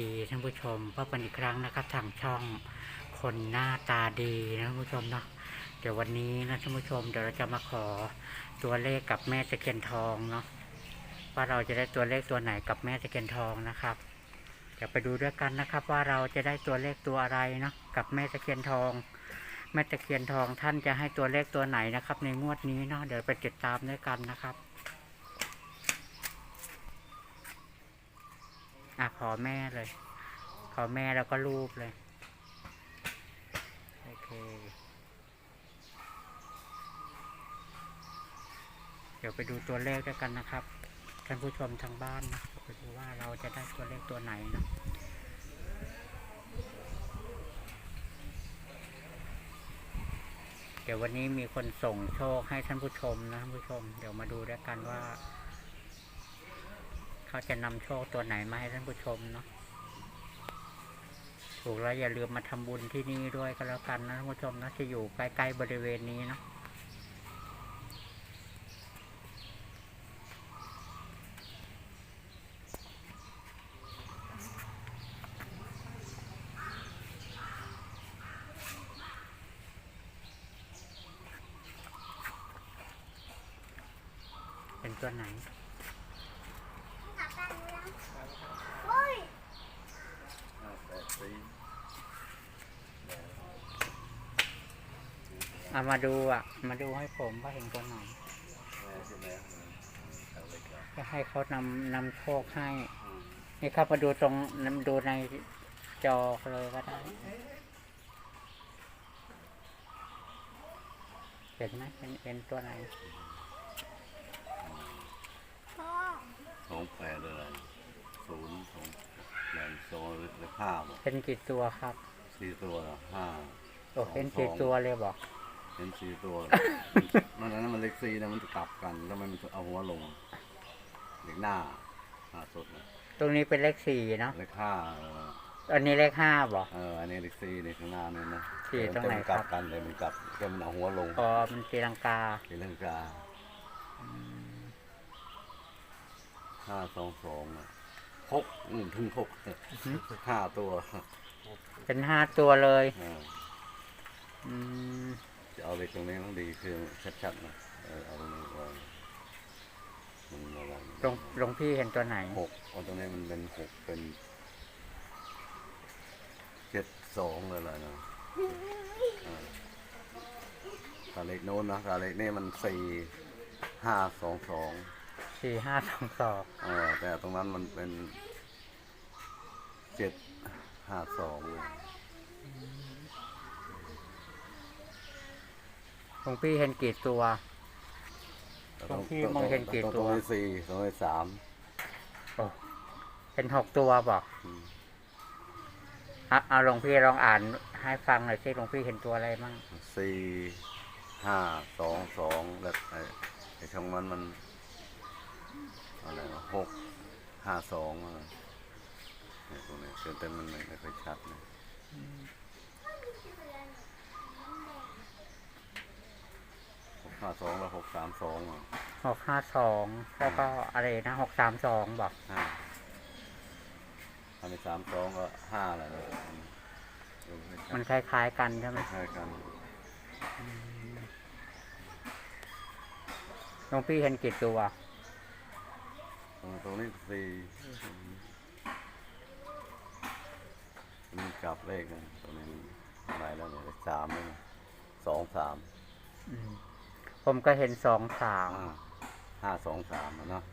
ดีท่านผู้ชมพบกันอีกครั้งนะครับทางช่องคนหน้าตาดีนะท่านผู้ชมเนาะเดี๋ยววันนี้นะท่านผู้ชมเดี๋ยวเราจะมาขอตัวเลขกับแม่ตะเคียนทองเนาะว่าเราจะได้ตัวเลขตัวไหนกับแม่ตะเคียนทองนะครับเดี๋ยวไปดูด้วยกันนะครับ ว่าเราจะได้ตัวเลขตัวอะไรเนาะกับแม่ตะเคียนทอง แม่ตะเคียนทองท่านจะให้ตัวเลขตัวไหนนะครับ ในงวดนี้เนาะเดี๋ยวไปติดตามด้วยกันนะครับ อะขอแม่เลย ขอแม่แล้วก็รูปเลย โอเค เดี๋ยวไปดูตัวเลขด้วยกันนะครับท่านผู้ชมทางบ้านนะไปดูว่าเราจะได้ตัวเลขตัวไหนนะเดี๋ยววันนี้มีคนส่งโชคให้ท่านผู้ชมนะท่านผู้ชม เดี๋ยวมาดูด้วยกันว่า เขาจะนำโชคตัวไหนมาให้ท่านผู้ชมเนาะถูกแล้วอย่าลืมมาทำบุญที่นี่ด้วยก็แล้วกันนะท่านผู้ชมนะจะอยู่ใกล้ๆบริเวณนี้เนาะเป็นตัวไหน เอามาดูอะ มาดูให้ผมว่าเห็นตัวไหนก็ให้เขานำนำโชคให้ นี่ครับมาดูตรงนำดูในจอเลยก็ได้ เห็นไหมเป็นเป็นตัวไหน สองแปดอะไรศูนย์สองแปดโซนเลข ห้าบอกเป็นกี่ตัวครับ สี่ตัวเหรอห้าโอ้เห็นกี่ตัวเลยบอกเป็นสี่ตัวมันอันนั้นมันเลขสี่นะมันจะกลับกันแล้วมันจะเอาหัวลงเลขหน้าหน้าสุดนะตรงนี้เป็นเลขสี่เนาะเลขห้าเอออันนี้เลขห้าบอกเอออันนี้เลขสี่ในข้างหน้านี่นะสี่ตรงไหนแต่มัครักบลับกันเลยมันกลับแค่มันเอาหัวลงพอมันตีลังกาเป็นเรื่องกาห้าสองสองอะ หกอืมถึงหกห้าตัวเป็นห้าตัวเลยเอออืมจะเอาเลขตรงนี้ต้องดีคือชัดๆนะเออเอาตรงนี้ก่อนมันอะไรหลวงหลวงพี่เห็นตัวไหนหกเอาตรงนี้มันเป็นหกเป็นเจ็ดสองเลยล่ะนะเออถ้าเลขโน้นนะถ้าเลขนี่มันสี่ห้าสองสอง สี่ห้าสองสองเออแต่ตรงนั้นมันเป็นเจ็ดห้าสองเลยหลวงพี่เห็นกี่ตัวตรงที่มองเห็นกี่ตัว ตรงนี้สี่ตรงนี้สามโอ้เห็นหกตัวบอกอืมอะเอาหลวงพี่ลองอ่านให้ฟังหน่อยสิหลวงพี่เห็นตัวอะไรมั่งสี่ห้าสองสองแล้วไอ้ไอ้ช่องนั้นมัน อะไรวะหกห้าสองอะไรเนี่ยตรงนี้เต็มๆมันไม่ไม่ค่อยชัดนะหกห้าสองแล้วหกสามสองอะหกห้าสองแล้วก็อะไรนะหกสามสองบอกห้าอันนี้สามสองก็ห้าอะไรนะดูไม่ชัดมันคล้ายๆกันใช่ไหมใช่กันหลวงพี่เห็นกี่ตัว ตรงตรงนี้สี่มันกลับเลขนะตรงนี้อะไรแล้วเนี่ยเลขสามเลยนะสองสามอืมผมก็เห็นสองสามห้าห้าสองสามอะเนาะ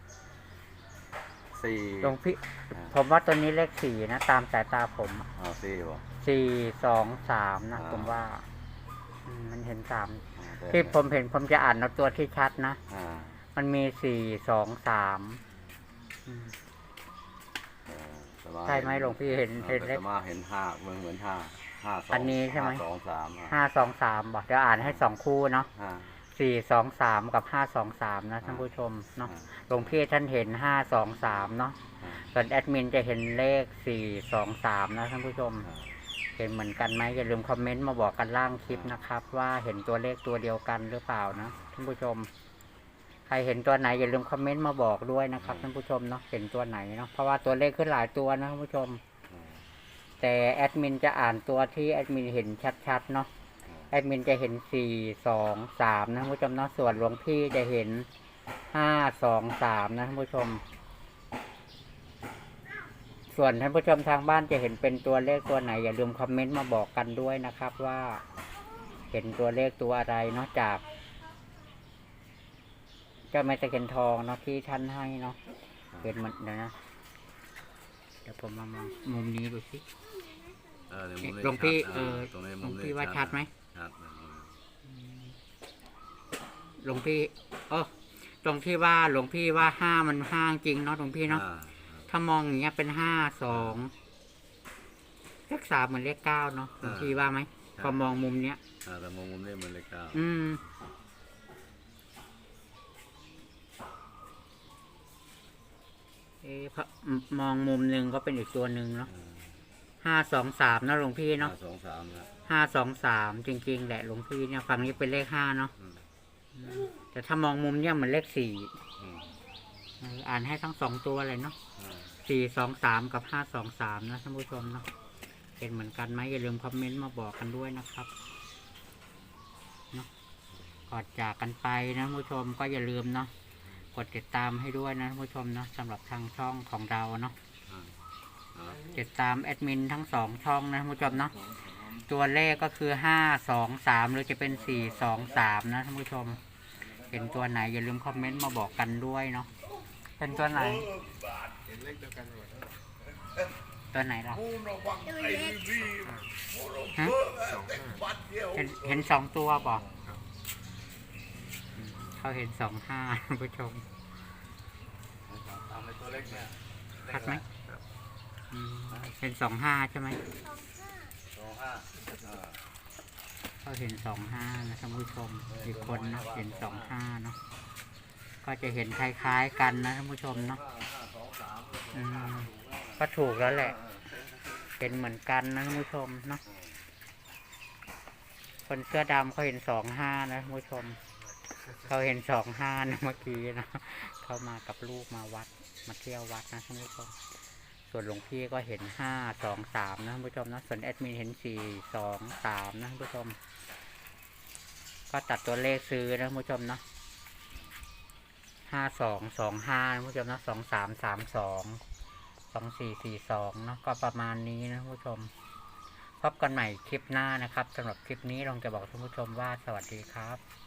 สี่หลวงพี่ผมว่าตัวนี้เลขสี่นะ ตามสายตาผมอะอ่าสี่วะ สี่สองสามนะ อ่า ผมว่าอืมมันเห็นสามอ่าแต่ที่ผมเห็นผมจะอ่านเอาตัวที่ชัดนะ อ่ามันมีสี่สองสาม ใช่ไหมหลวงพี่เห็นอ่าเห็นเลแต่ขมาเห็นห้าเหมือนเหมือนห้าห้าสองอันนี้ใช่ไหมาสองสามอะห้าสองสามบอกเดี๋ยวอ่านให้สองคู่เนาะห้าสี่สองสามกับห้าสองสามนะท่านผู้ชมเนาะอ่าหลวงพี่ท่านเห็นห้าสองสามเนาะอ่าส่วนแอดมินจะเห็นเลขสี่สองสามนะท่านผู้ชมอ่าเห็นเหมือนกันไหมอย่าลืมคอมเมนต์มาบอกกันล่างคลิปนะครับ ว่าเห็นตัวเลขตัวเดียวกันหรือเปล่านะท่านผู้ชม ใครเห็นตัวไหนอย่าลืมคอมเมนต์มาบอกด้วยนะครับท่านผู้ชมเนาะเห็นตัวไหนเนาะเพราะว่าตัวเลขขึ้นหลายตัวนะท่านผู้ชมอ่าแต่แอดมินจะอ่านตัวที่แอดมินเห็นชัดๆเนาะแอดมินจะเห็นสี่สองสามนะท่านผู้ชมเนาะส่วนหลวงพี่จะเห็นห้าสองสามนะท่านผู้ชม ส่วนท่านผู้ชมทางบ้านจะเห็นเป็นตัวเลขตัวไหน อย่าลืมคอมเมนต์มาบอกกันด้วยนะครับว่า เห็นตัวเลขตัวอะไรเนาะจาก เจ้าแม่ตะเคียนทองเนาะที่ท่านให้เนาะเห็นมันเดี๋ยวนะเดี๋ยวผมมามองมุมนี้ดูสิเออเดี๋ยวมุมนี้หลวงพี่ชัดเออตรงนี้หลมุวงมนี้พี่ว่าชัดไหมชัดเลยมุมนี้หลวงพี่เออตรงที่ว่าหลวงพี่ว่าห้ามันห้าจริงเนาะหลวงพี่เนาะอ่าถ้ามองอย่างเงี้ยเป็นห้าสองเลขสามเหมือนเลขเก้าเนาะหลวงพี่ว่าไหมพอมองมุมเนี้ย อ่าแต่มองมุมนี้มันเลขเก้าอืม เอ๊ะพอมองมุมหนึ่งก็เป็นอีกตัวหนึ่งเนาะห้าสองสามนะหลวงพี่เนาะเนาะสองสามนะห้าสองสามจริงๆแหละหลวงพี่เนี่ยฝั่งนี้เป็นเลขห้าเนาะอืมแต่ถ้ามองมุมเนี่ยเหมือนเลขสี่อืมเอออ่านให้ทั้งสองตัวเลยเนาะอ่าสี่สองสามกับห้าสองสามนะท่านผู้ชมเนาะเป็นเหมือนกันไหมอย่าลืมคอมเมนต์มาบอกกันด้วยนะครับเนาะก่อนจากกันไปนะท่านผู้ชมก็อย่าลืมเนาะ กดติดตามให้ด้วยนะท่านผู้ชมเนาะสำหรับทางช่องของเราเนาะอ่าอ่าติดตามแอดมินทั้งสองช่องนะท่านผู้ชมเนาะตัวเลขก็คือห้าสองสามหรือจะเป็นสี่สองสามนะท่านผู้ชมเป็นตัวไหนอย่าลืมคอมเมนต์มาบอกกันด้วยเนาะเป็นตัวไหน ตัวไหนล่ะฮะเห็นเห็นสองตัวป่ะ เขาเห็นสองห้าท่านผู้ชมตามในตัวเลขเนี่ยชัดไหมอืมเห็นสองห้าใช่ไหมสองห้าอ่าเขาเห็นสองห้านะท่านผู้ชมอีกคนนะเห็นสองห้าเนาะก็จะเห็นคล้ายๆกันนะท่านผู้ชมเนาะห้าห้าสองสามอืมก็ถูกแล้วแหละ เป็นเหมือนกันนะท่านผู้ชมเนาะคนเสื้อดำเขาเห็นสองห้านะท่านผู้ชม เขาเห็นสองห้านะเมื่อกี้นะเขามากับลูกมาวัดมาเที่ยววัดนะท่านผู้ชมส่วนหลวงพี่ก็เห็นห้าสองสามนะท่านผู้ชมนะส่วนแอดมินเห็นสี่สองสามนะท่านผู้ชม ก็ตัดตัวเลขซื้อนะท่านผู้ชมเนาะห้าสองสองห้าท่านผู้ชมนะสองสามสามสองสองสี่สี่สองเนาะก็ประมาณนี้นะท่านผู้ชมพบกันใหม่คลิปหน้านะครับสำหรับคลิปนี้ลองจะบอกท่านผู้ชมว่าสวัสดีครับ